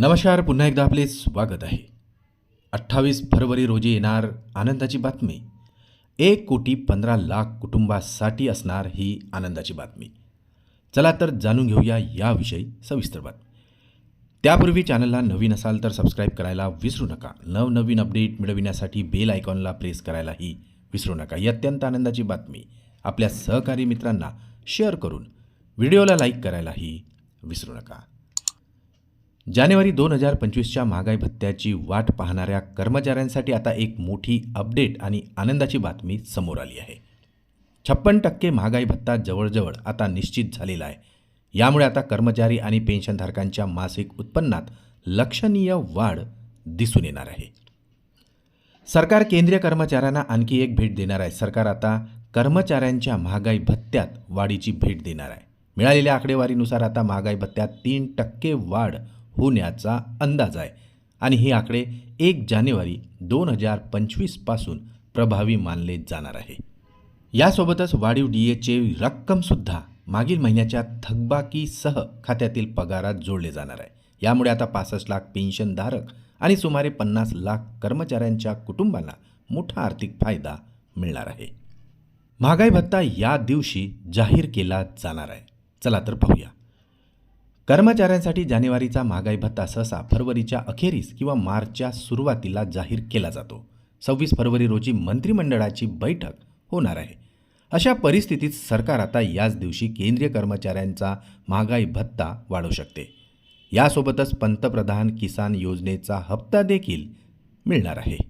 नमस्कार पुन्हा एकदा आपले स्वागत आहे. अठ्ठावीस फरवरी रोजी येणार आनंदाची बातमी. एक कोटी पंधरा लाख कुटुंबासाठी असणार ही आनंदाची बातमी. चला तर जाणून घेऊया याविषयी सविस्तर बातमी. त्यापूर्वी चॅनलला नवीन असाल तर सबस्क्राईब करायला विसरू नका. नवनवीन अपडेट मिळविण्यासाठी बेल आयकॉनला प्रेस करायलाही विसरू नका. ही अत्यंत आनंदाची बातमी. आपल्या सहकारी मित्रांना शेअर करून व्हिडिओला लाईक करायलाही विसरू नका. जानेवारी दोन हजार पंचवीसच्या महागाई भत्त्याची वाट पाहणाऱ्या कर्मचाऱ्यांसाठी आता एक मोठी अपडेट आणि आनंदाची बातमी समोर आली आहे. छप्पन टक्के महागाई भत्ता जवळजवळ आता निश्चित झालेला आहे. यामुळे आता कर्मचारी आणि पेन्शनधारकांच्या मासिक उत्पन्नात लक्षणीय वाढ दिसून येणार आहे. सरकार केंद्रीय कर्मचाऱ्यांना आणखी एक भेट देणार आहे. सरकार आता कर्मचाऱ्यांच्या महागाई भत्त्यात वाढीची भेट देणार आहे. मिळालेल्या आकडेवारीनुसार आता महागाई भत्त्यात तीन टक्के वाढ होण्याचा अंदाज आहे. आणि हे आकडे एक जानेवारी दोन हजार पंचवीसपासून प्रभावी मानले जाणार आहे. यासोबतच वाढीव डी एचे रक्कमसुद्धा मागील महिन्याच्या थकबाकीसह खात्यातील पगारात जोडले जाणार आहे. यामुळे आता पासष्ट लाख पेन्शनधारक आणि सुमारे पन्नास लाख कर्मचाऱ्यांच्या कुटुंबांना मोठा आर्थिक फायदा मिळणार आहे. महागाई भत्ता या दिवशी जाहीर केला जाणार आहे. चला तर पाहूया. कर्मचाऱ्यांसाठी जानेवारीचा महागाई भत्ता सहसा फरवरीच्या अखेरीस किंवा मार्चच्या सुरुवातीला जाहीर केला जातो. सव्वीस फरवरी रोजी मंत्रिमंडळाची बैठक होणार आहे. अशा परिस्थितीत सरकार आता याच दिवशी केंद्रीय कर्मचाऱ्यांचा महागाई भत्ता वाढवू शकते. यासोबतच पंतप्रधान किसान योजनेचा हप्ता देखील मिळणार आहे.